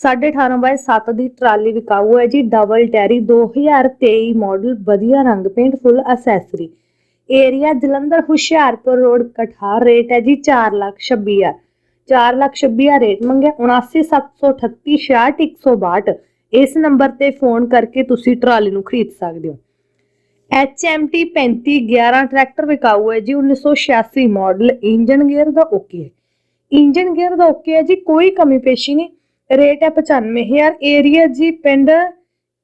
18.5 bye 7 ਦੀ trolley ਵਿਕਾਊ ਹੈ ਜੀ, double ਟੈਰੀ 2023 model ਵਧੀਆ ਰੰਗ paint full accessory area Jalandhar Hoshiarpur road Kathar rate ਹੈ ਜੀ 4 ਲੱਖ 26 ਹਜ਼ਾਰ 4 ਲੱਖ 26 ਹਜ਼ਾਰ ਰੇਟ ਮੰਗਿਆ 79738 66162 ਇਸ ਨੰਬਰ ਤੇ ਫੋਨ ਕਰਕੇ ਤੁਸੀਂ ਟਰਾਲੀ ਨੂੰ ਖਰੀਦ ਸਕਦੇ ਹੋ। HMT 3511 ਟਰੈਕਟਰ ਵਿਕਾਊ ਹੈ ਜੀ 1986 ਮਾਡਲ ਇੰਜਨ ਗੇਅਰ ਦਾ ਓਕੇ ਹੈ। ਇੰਜਨ ਗੇਅਰ ਦਾ ਓਕੇ ਹੈ ਜੀ, ਕੋਈ ਕਮੀ ਪੇਸ਼ੀ ਨਹੀਂ। ਰੇਟ ਹੈ 95000 ਏਰੀਆ ਜੀ ਪਿੰਡ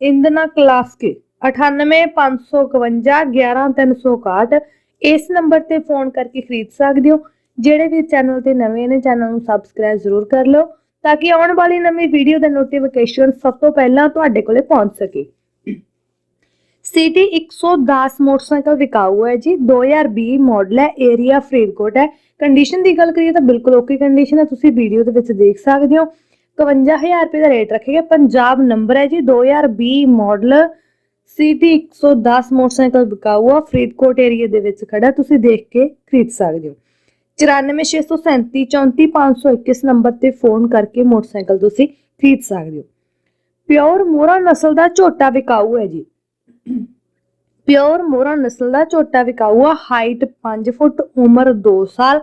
ਇੰਦਨਾ ਕਲਾਸ ਕੇ 98551 11361 ਇਸ ਨੰਬਰ ਤੇ ਫੋਨ ਕਰਕੇ ਖਰੀਦ ਸਕਦੇ ਹੋ। ਜਿਹੜੇ ਵੀ ਚੈਨਲ ਤੇ ਨਵੇਂ ਨੇ ਚੈਨਲ ਨੂੰ ਸਬਸਕ੍ਰਾਈਬ ਜ਼ਰੂਰ ਕਰ ਲਓ, ਤਾਂ ਕਿ ਆਉਣ ਵਾਲੀ ਨਵੀਂ ਵੀਡੀਓ ਦਾ ਨੋਟੀਫਿਕੇਸ਼ਨ ਸਭ ਤੋਂ ਪਹਿਲਾਂ ਤੁਹਾਡੇ ਕੋਲੇ ਪਹੁੰਚ ਸਕੇ। ਸਿਟੀ 110 ਮੋਟਰਸਾਈਕਲ ਵਿਕਾਊ ਹੈ ਜੀ। 2020 ਮਾਡਲ ਹੈ ਏਰੀਆ ਫਰੀਦਕੋਟ ਹੈ। ਕੰਡੀਸ਼ਨ ਦੀ ਗੱਲ ਕਰੀਏ ਤਾਂ ਬਿਲਕੁਲ ਓਕੇ ਕੰਡੀਸ਼ਨ ਹੈ। ਤੁਸੀਂ ਵੀਡੀਓ ਦੇ ਵਿੱਚ ਦੇਖ ਸਕਦੇ ਹੋ। 51000 ਰੁਪਏ ਦਾ ਰੇਟ ਰੱਖੇਗਾ। ਪੰਜਾਬ ਨੰਬਰ ਹੈ ਜੀ 2020 ਮਾਡਲ ਸਿਟੀ 110 ਮੋਟਰਸਾਈਕਲ ਵਿਕਾਊ ਆ, ਫਰੀਦਕੋਟ ਏਰੀਆ ਦੇ ਵਿੱਚ ਖੜਾ ਤੁਸੀਂ ਦੇਖ ਕੇ ਖਰੀਦ ਸਕਦੇ ਹੋ। 9467 34521 ਨੰਬਰ ਤੇ ਫੋਨ ਕਰਕੇ ਮੋਟਰਸਾਈਕਲ ਤੁਸੀਂ ਖਰੀਦ ਸਕਦੇ ਹੋ। ਪਿਓਰ ਮੋਰਾ ਨਸਲ ਦਾ ਝੋਟਾ ਵਿਕਾਊ ਹੈ ਜੀ। ਪਿਓਰ ਮੋਰਾ ਨਸਲ ਦਾ ਝੋਟਾ ਵਿਕਾਊ ਆ ਹਾਈਟ 5 ਫੁੱਟ, ਉਮਰ 2 ਸਾਲ।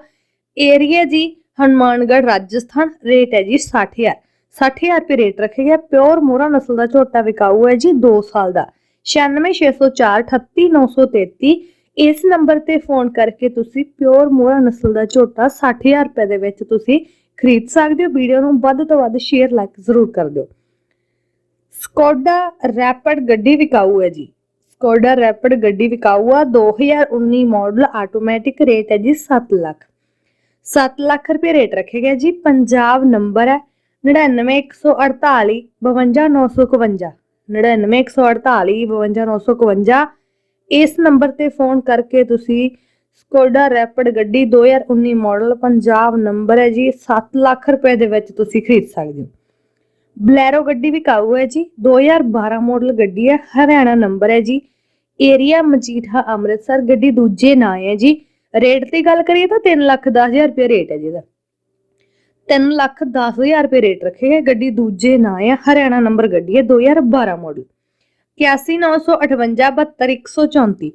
ਏਰੀਆ ਜੀ ਹਨੂਮਾਨਗੜ੍ਹ, ਰਾਜਸਥਾਨ ਰੇਟ ਹੈ ਜੀ 60000 60000 ਰੁਪਏ ਰੇਟ ਰੱਖਿਆ ਗਿਆ ਪਿਓਰ ਮੋਰਾ ਨਸਲ ਦਾ ਝੋਟਾ ਵਿਕਾਊ ਹੈ ਜੀ 2 ਸਾਲ ਦਾ। 9660438933 ਇਸ ਨੰਬਰ ਤੇ ਫੋਨ ਕਰਕੇ ਤੁਸੀਂ ਪਿਓਰ ਮੋਰਾ ਨਸਲ ਦਾ ਝੋਟਾ 60000 ਰੁਪਏ ਦੇ ਵਿੱਚ ਤੁਸੀਂ ਖਰੀਦ ਸਕਦੇ ਹੋ। ਵੀਡੀਓ ਨੂੰ ਵੱਧ ਤੋਂ ਵੱਧ ਸ਼ੇਅਰ ਲਾਈਕ ਜ਼ਰੂਰ ਕਰ ਦਿਓ। ਸਕੋਡਾ ਰੈਪਿਡ ਗੱਡੀ ਵਿਕਾਊ ਹੈ ਜੀ। ਸਕੋਡਾ ਰੈਪਿਡ ਗੱਡੀ ਵਿਕਾਊ ਆ। 2019 ਮਾਡਲ ਆਟੋਮੈਟਿਕ ਰੇਟ ਹੈ ਜੀ 7 ਲੱਖ। 7 ਲੱਖ ਰੁਪਏ ਰੇਟ ਰੱਖਿਆ ਗਿਆ ਜੀ, ਪੰਜਾਬ ਨੰਬਰ ਹੈ 99148 52951 99148 52951 ਇਸ ਨੰਬਰ ਤੇ ਫੋਨ ਕਰਕੇ ਤੁਸੀਂ ਸਕੋਡਾ ਰੈਪਿਡ ਗੱਡੀ 2019 ਮਾਡਲ ਪੰਜਾਬ ਨੰਬਰ ਹੈ ਜੀ 7 ਲੱਖ ਰੁਪਏ ਦੇ ਵਿੱਚ ਤੁਸੀਂ ਖਰੀਦ ਸਕਦੇ ਹੋ। ਬਲੈਰੋ ਗੱਡੀ ਵੀ ਵਿਕਾਊ ਹੈ ਜੀ 2012 ਮਾਡਲ ਗੱਡੀ ਹੈ, ਹਰਿਆਣਾ ਨੰਬਰ ਹੈ ਜੀ। ਏਰੀਆ ਮਜੀਠਾ ਅੰਮ੍ਰਿਤਸਰ, ਗੱਡੀ ਦੂਜੇ ਨਾਂ ਹੈ ਜੀ। ਰੇਟ ਦੀ ਗੱਲ ਕਰੀਏ ਤਾਂ 3 ਲੱਖ 10000 ਰੁਪਏ ਰੇਟ ਹੈ ਜਿਹਦਾ 3 ਲੱਖ 10000 ਰੁਪਏ ਰੇਟ ਰੱਖੇਗਾ ਗੱਡੀ ਦੂਜੇ ਨਾਂ ਹੈ ਹਰਿਆਣਾ ਨੰਬਰ ਗੱਡੀ ਹੈ 2012 ਮਾਡਲ 8195872134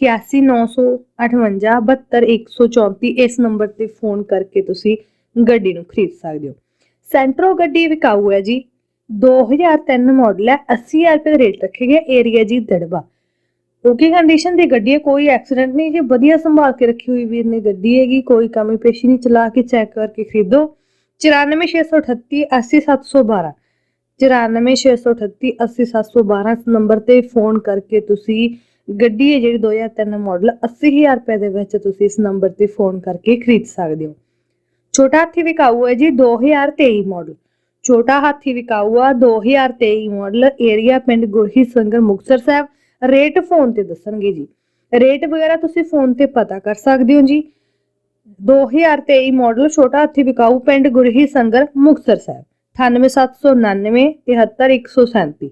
8195872134 ਇਸ ਨੰਬਰ ਤੇ ਫੋਨ ਕਰਕੇ ਤੁਸੀਂ ਗੱਡੀ ਨੂੰ ਖਰੀਦ ਸਕਦੇ ਹੋ। ਸੈਂਟਰੋ ਗੱਡੀ ਵਿਕਾਊ ਹੈ ਜੀ 2003 ਮਾਡਲ ਹੈ 80000 ਰੁਪਏ ਰੇਟ ਰੱਖੇ ਗਏ ਏਰੀਆ ਜੀ ਦੜਬਾ ਓਕੇ ਕੰਡੀਸ਼ਨ ਦੀ ਗੱਡੀ ਹੈ, ਕੋਈ ਐਕਸੀਡੈਂਟ ਨਹੀਂ, ਜੀ ਵਧੀਆ ਸੰਭਾਲ ਕੇ ਰੱਖੀ ਹੋਈ ਵੀਰ ਨੇ ਗੱਡੀ ਹੈਗੀ, ਕੋਈ ਕਮੀ ਪੇਸ਼ੀ ਨਹੀਂ, ਚਲਾ ਕੇ ਚੈੱਕ ਕਰਕੇ ਖਰੀਦੋ। 94638 80712 94638 80712 ਨੰਬਰ ਤੇ ਫੋਨ ਕਰਕੇ ਤੁਸੀਂ ਗੱਡੀ ਹੈ ਜਿਹੜੀ 2003 ਮਾਡਲ 80000 ਰੁਪਏ ਦੇ ਵਿੱਚ ਤੁਸੀਂ ਇਸ ਨੰਬਰ ਤੇ ਫੋਨ ਕਰਕੇ ਖਰੀਦ ਸਕਦੇ ਹੋ। ਛੋਟਾ ਹਾਥੀ ਵਿਕਾਊ ਹੈ ਜੀ 2023 ਮਾਡਲ। ਛੋਟਾ ਹਾਥੀ ਵਿਕਾਊ ਆ 2023 ਮਾਡਲ, ਏਰੀਆ ਪਿੰਡ ਗੁਰਹੀ ਸੰਗਰ ਮੁਕਤਸਰ ਸਾਹਿਬ। ਰੇਟ ਫੋਨ ਤੇ ਦੱਸਣਗੇ ਜੀ। ਰੇਟ ਵਗੈਰਾ ਤੁਸੀਂ ਫੋਨ ਤੇ ਪਤਾ ਕਰ ਸਕਦੇ ਹੋ ਜੀ। 2023 ਮਾਡਲ ਛੋਟਾ ਹਾਥੀ ਵਿਕਾਊ ਪਿੰਡ ਗੁਰਹੀ ਸੰਗਰ, ਮੁਕਤਸਰ ਸਾਹਿਬ। 98799 73137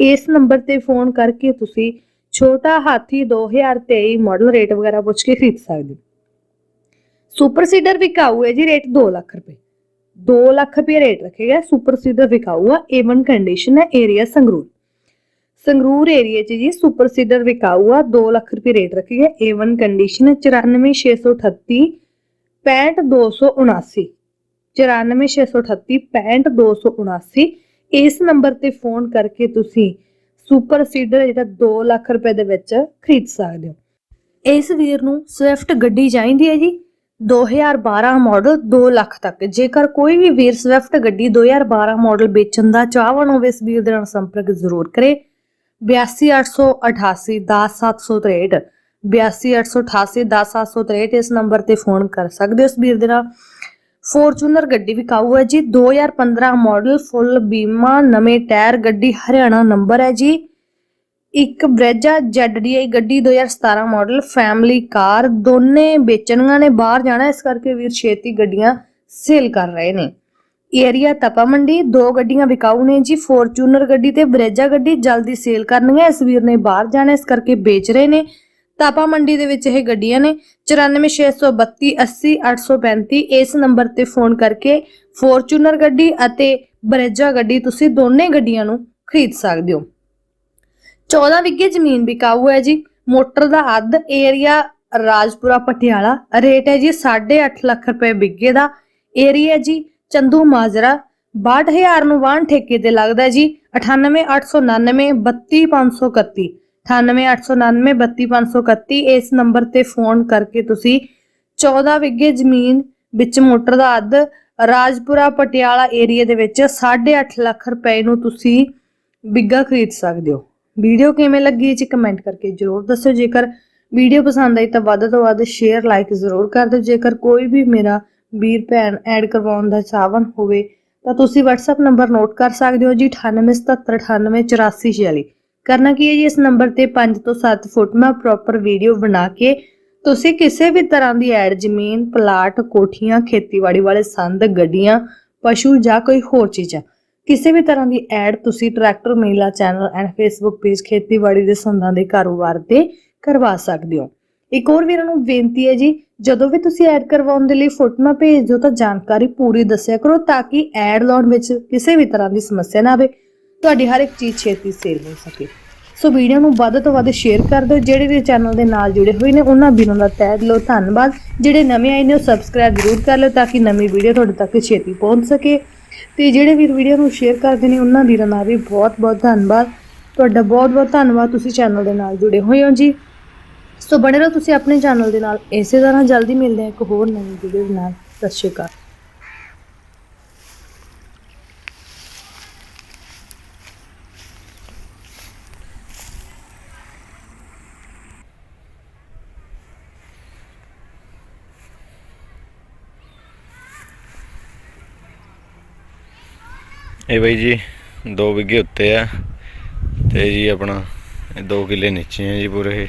ਇਸ ਨੰਬਰ ਤੇ ਫੋਨ ਕਰਕੇ ਤੁਸੀਂ ਛੋਟਾ ਹਾਥੀ 2023 ਮਾਡਲ ਰੇਟ ਵਗੈਰਾ ਪੁੱਛ ਕੇ ਖਰੀਦ ਸਕਦੇ ਹੋ। ਸੁਪਰ ਸੀਡਰ ਵਿਕਾਊ ਹੈ ਜੀ ਰੇਟ 2 ਲੱਖ ਰੁਪਏ। 2 ਲੱਖ ਰੁਪਏ ਰੇਟ ਰੱਖੇਗਾ। ਸੁਪਰ ਸੀਡਰ ਵਿਕਾਊ ਆ A1 ਕੰਡੀਸ਼ਨ ਹੈ ਏਰੀਆ ਸੰਗਰੂਰ। ਸੰਗਰੂਰ ਏਰੀਆ 'ਚ ਜੀ ਸੁਪਰ ਸੀਡਰ ਵਿਕਾਊ ਆ 2 ਲੱਖ ਰੁਪਏ ਰੇਟ ਰੱਖੀ ਰੱਖੇਗਾ A1 ਕੰਡੀਸ਼ਨ ਹੈ 94638 65279 94638 65279 ਇਸ ਨੰਬਰ ਤੇ ਫੋਨ ਕਰਕੇ ਤੁਸੀਂ ਸੁਪਰ ਸੀਡਰ ਜਿਹੜਾ 2 ਲੱਖ ਰੁਪਏ ਦੇ ਵਿੱਚ ਖਰੀਦ ਸਕਦੇ ਹੋ। ਇਸ ਵੀਰ ਨੂੰ ਸਵਿਫਟ ਗੱਡੀ ਚਾਹੀਦੀ ਹੈ ਜੀ। 2012 ਮਾਡਲ 2 ਲੱਖ ਤੱਕ। ਜੇਕਰ ਕੋਈ ਵੀ ਵੀਰ ਸਵਿਫਟ ਗੱਡੀ 2012 ਮਾਡਲ ਵੇਚਣ ਦਾ ਚਾਹਵਣ ਹੋਵੇ, ਇਸ ਵੀਰ ਦੇ ਨਾਲ ਸੰਪਰਕ ਜ਼ਰੂਰ ਕਰੇ। 82888 10763 82888 10763 ਇਸ ਨੰਬਰ ਤੇ ਫੋਨ ਕਰ ਸਕਦੇ ਹੋ ਇਸ ਵੀਰ ਦੇ ਨਾਲ। ਫੋਰਚੂਨਰ ਗੱਡੀ ਵਿਕਾਊ ਹੈ ਜੀ। 2015 ਮਾਡਲ ਫੁੱਲ ਬੀਮਾ, ਨਵੇਂ ਟਾਇਰ ਗੱਡੀ, ਹਰਿਆਣਾ ਨੰਬਰ ਹੈ ਜੀ। ਇੱਕ ਬ੍ਰੇਜਾ ZDI ਗੱਡੀ 2017 ਮਾਡਲ ਫੈਮਿਲੀ ਕਾਰ। ਦੋਨੇ ਵੇਚਣੀਆਂ ਨੇ, ਬਾਹਰ ਜਾਣਾ ਇਸ ਕਰਕੇ ਵੀਰ ਛੇਤੀ ਗੱਡੀਆਂ ਸੇਲ ਕਰ ਰਹੇ ਨੇ। ਏਰੀਆ ਤਪਾ ਮੰਡੀ, ਦੋ ਗੱਡੀਆਂ ਵਿਕਾਊ ਨੇ ਜੀ, ਫੋਰਚੂਨਰ ਗੱਡੀ ਤੇ ਬਰੇਜਾ ਗੱਡੀ ਜਲਦੀ ਸੇਲ ਕਰਨੀਆਂ ਇਸ ਵੀਰ ਨੇ ਬਾਹਰ ਜਾਣਾ, ਇਸ ਕਰਕੇ ਵੇਚ ਰਹੇ ਨੇ। ਤਾਪਾ ਮੰਡੀ ਦੇ ਵਿੱਚ ਇਹ ਗੱਡੀਆਂ ਨੇ 94632 80835 ਇਸ ਨੰਬਰ ਤੇ ਫੋਨ ਕਰਕੇ ਫੋਰਚੂਨਰ ਗੱਡੀ ਅਤੇ ਬਰੇਜਾ ਗੱਡੀ ਤੁਸੀਂ ਦੋਨੇ ਗੱਡੀਆਂ ਨੂੰ ਖਰੀਦ ਸਕਦੇ ਹੋ। 14 ਵਿਗੇ ਜ਼ਮੀਨ ਵਿਕਾਊ ਹੈ ਜੀ, ਮੋਟਰ ਦਾ ਅੱਧ ਏਰੀਆ ਰਾਜਪੁਰਾ ਪਟਿਆਲਾ, ਰੇਟ ਹੈ ਜੀ 8.5 ਲੱਖ ਰੁਪਏ ਵਿਗੇ ਦਾ ਏਰੀਆ ਜੀ ਚੰਦੂ ਮਾਜਰਾ 62000 ਨੂੰ ਵਾਹਨ ਠੇਕੇ ਤੇ ਲੱਗਦਾ ਜੀ। 98899 32531 98899 32531 ਇਸ ਨੰਬਰ ਤੇ ਫੋਨ ਕਰਕੇ ਤੁਸੀਂ 14 ਵਿਗੇ ਜ਼ਮੀਨ ਵਿੱਚ ਮੋਟਰ ਦਾ ਅੱਧ ਰਾਜਪੁਰਾ ਪਟਿਆਲਾ ਏਰੀਆ ਦੇ ਵਿੱਚ 8.5 ਲੱਖ ਰੁਪਏ ਨੂੰ ਤੁਸੀਂ ਬਿੱਗਾ ਖਰੀਦ ਸਕਦੇ ਹੋ। ਵੀਡੀਓ ਕਿਵੇਂ ਲੱਗੀ ਜੀ ਕਮੈਂਟ ਕਰਕੇ ਜਰੂਰ ਦੱਸਿਓ। ਜੇਕਰ ਵੀਡੀਓ ਪਸੰਦ ਆਈ ਤਾਂ ਵੱਧ ਤੋਂ ਵੱਧ ਸ਼ੇਅਰ ਲਾਈਕ ਜ਼ਰੂਰ ਕਰ ਦਿਓ। ਜੇਕਰ ਕੋਈ ਵੀ ਮੇਰਾ ਵੀਰ ਭੈਣ ਐਡ ਕਰਵਾਉਣ ਦਾ ਚਾਹਵਨ ਹੋਵੇ, ਤਾਂ ਤੁਸੀਂ WhatsApp ਨੰਬਰ ਨੋਟ ਕਰ ਸਕਦੇ ਹੋ ਜੀ 9877988446 ਕਰਨਾ ਕੀ ਹੈ ਜੀ, ਇਸ ਨੰਬਰ ਤੇ 5 ਤੋਂ 7 ਫੁੱਟ ਮੈਂ ਪ੍ਰੋਪਰ ਵੀਡੀਓ ਬਣਾ ਕੇ ਤੁਸੀਂ ਕਿਸੇ ਵੀ ਤਰ੍ਹਾਂ ਦੀ ਐਡ ਜ਼ਮੀਨ, ਪਲਾਟ, ਕੋਠੀਆਂ, ਖੇਤੀਬਾੜੀ ਵਾਲੇ ਸੰਦ, ਗੱਡੀਆਂ, ਪਸ਼ੂ ਜਾਂ ਕੋਈ ਹੋਰ ਚੀਜ਼ਾਂ ਕਿਸੇ ਵੀ ਤਰ੍ਹਾਂ ਦੀ ਐਡ ਤੁਸੀਂ tractor Mahila channel and Facebook page ਖੇਤੀਬਾੜੀ ਦੇ ਸੰਦਾਂ ਦੇ ਕਾਰੋਬਾਰ ਤੇ ਕਰਵਾ ਸਕਦੇ ਹੋ। ਇੱਕ ਹੋਰ ਵੀਰਾਂ ਨੂੰ ਬੇਨਤੀ ਹੈ ਜੀ, ਜਦੋਂ ਵੀ ਤੁਸੀਂ ਐਡ ਕਰਵਾਉਣ ਦੇ ਲਈ ਫੋਟੋਆਂ ਭੇਜ ਦਿਓ ਤਾਂ ਜਾਣਕਾਰੀ ਪੂਰੀ ਦੱਸਿਆ ਕਰੋ ਤਾਂ ਕਿ ਐਡ ਲਾਉਣ ਵਿੱਚ ਕਿਸੇ ਵੀ ਤਰ੍ਹਾਂ ਦੀ ਸਮੱਸਿਆ ਨਾ ਆਵੇ। ਤੁਹਾਡੀ ਹਰ ਇੱਕ ਚੀਜ਼ ਛੇਤੀ ਸੇਲ ਹੋ ਸਕੇ। ਸੋ ਵੀਡੀਓ ਨੂੰ ਵੱਧ ਤੋਂ ਵੱਧ ਸ਼ੇਅਰ ਕਰ ਦਿਓ, ਜਿਹੜੇ ਵੀ ਚੈਨਲ ਦੇ ਨਾਲ ਜੁੜੇ ਹੋਏ ਨੇ, ਉਹਨਾਂ ਵੀਰਾਂ ਦਾ ਤਹਿ ਦਿਲੋਂ ਧੰਨਵਾਦ। ਜਿਹੜੇ ਨਵੇਂ ਆਏ ਨੇ, ਉਹ ਸਬਸਕ੍ਰਾਈਬ ਜ਼ਰੂਰ ਕਰ ਲਓ ਤਾਂ ਕਿ ਨਵੀਂ ਵੀਡੀਓ ਤੁਹਾਡੇ ਤੱਕ ਛੇਤੀ ਪਹੁੰਚ ਸਕੇ। ਤੇ ਜਿਹੜੇ ਵੀਰ ਵੀਡੀਓ ਨੂੰ ਸ਼ੇਅਰ ਕਰਦੇ ਨੇ, ਉਹਨਾਂ ਵੀਰਾਂ ਦਾ ਵੀ ਬਹੁਤ ਬਹੁਤ ਧੰਨਵਾਦ। ਤੁਹਾਡਾ ਬਹੁਤ ਬਹੁਤ ਧੰਨਵਾਦ ਤੁਸੀਂ ਚੈਨਲ ਦੇ ਨਾਲ ਜੁੜੇ ਹੋਏ ਹੋ ਜੀ। ਸੋ ਬਣੇ ਰਹੋ ਤੁਸੀਂ ਆਪਣੇ ਚੈਨਲ ਦੇ ਨਾਲ। ਇਸੇ ਤਰ੍ਹਾਂ ਜਲਦੀ ਮਿਲਦੇ ਹਾਂ ਇੱਕ ਹੋਰ ਨਵੀਂ ਵੀਡੀਓ ਨਾਲ। ਸਤਿ ਸ਼੍ਰੀ ਅਕਾਲ। ਇਹ ਬਈ ਜੀ 2 ਵਿਗੇ ਉੱਤੇ ਆ। ਤੇ ਜੀ ਆਪਣਾ 2 ਕਿੱਲੇ ਨੀਚੇ ਆ ਜੀ ਪੂਰੇ।